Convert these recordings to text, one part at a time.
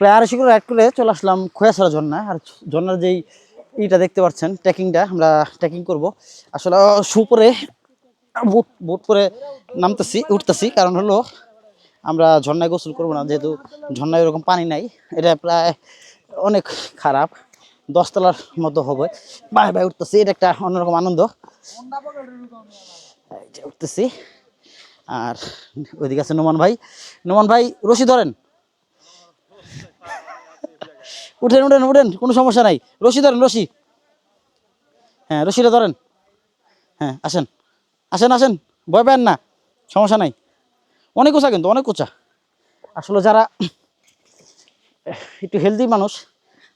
প্রায় আড়াইশো করে রাইড করে চলে আসলাম খোয়াছড়া ঝর্ণা আর ঝর্ণার যেই ইটা দেখতে পাচ্ছেন, ট্রেকিংটা আমরা ট্রেকিং করব। আসলে শু পরে বুট বুট পরে নামতেছি, উঠতেছি। কারণ হলো আমরা ঝর্ণায় গোসল করব না, যেহেতু ঝর্ণায় ওরকম পানি নাই। এটা প্রায় অনেক খারাপ। দশতলার মতো হবে। বাই বাই, উঠতেছি। এটা একটা অন্যরকম আনন্দ। উঠতেছি। আর ওইদিকে আছে নোমান ভাই। নোমান ভাই, রশি ধরেন। উঠেন উঠেন উঠেন, কোনো সমস্যা নাই। রশি ধরেন, রশি। হ্যাঁ রশিটা ধরেন। হ্যাঁ আসেন। আসেন আসেন। ভয় পেন না, সমস্যা নাই। অনেক উঁচা কিন্তু, অনেক উঁচা। আসলে যারা একটু হেলদি মানুষ,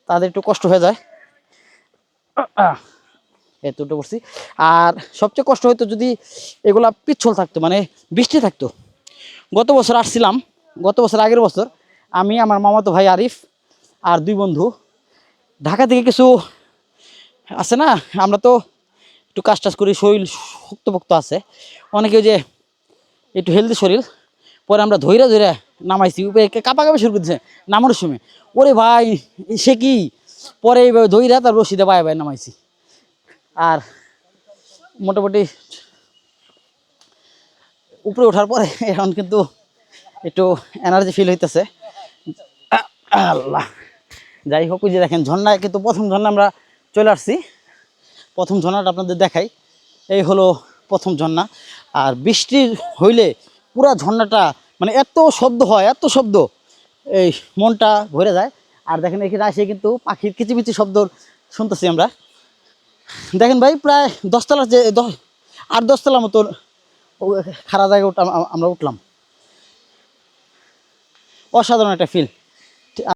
তাদের একটু কষ্ট হয়ে যায়। এত উঠে পড়ছি। আর সবচেয়ে কষ্ট হয়তো যদি এগুলা পিচ্ছল থাকতো মানে বৃষ্টি থাকতো। গত বছর আসছিলাম, গত বছর আগের বছর আমি, আমার মামাতো ভাই আরিফ আর দুই বন্ধু। ঢাকা থেকে কিছু আছে না? আমরা তো একটু কাজ টাজ করি, শরীর শক্তপোক্ত আছে। অনেকে যে একটু হেলদি শরীর, পরে আমরা ধৈরা ধৈরা নামাইছি। কাপা কাপা শুরু করছে, নামানোর সময়। ওরে ভাই, সে কি? পরে এইভাবে ধৈরা তার রশিদে বাই বাই নামাইছি। আর মোটামুটি উপরে ওঠার পরে এখন কিন্তু একটু এনার্জি ফিল হইতেছে। আল্লাহ। যাই হোক যে দেখেন ঝর্ণায় কিন্তু প্রথম ঝর্ণা আমরা চলে আসছি। প্রথম ঝর্ণাটা আপনাদের দেখাই। এই হলো প্রথম ঝর্ণা। আর বৃষ্টি হইলে পুরা ঝর্ণাটা মানে এত শব্দ হয়, এত শব্দ, এই মনটা ভরে যায়। আর দেখেন এখানে আসে কিন্তু পাখির কিচিমিচি শব্দ শুনতেছি আমরা। দেখেন ভাই, প্রায় দশতলা যে দশ আট দশতলা মতো খারা জায়গায় আমরা উঠলাম। অসাধারণ একটা ফিল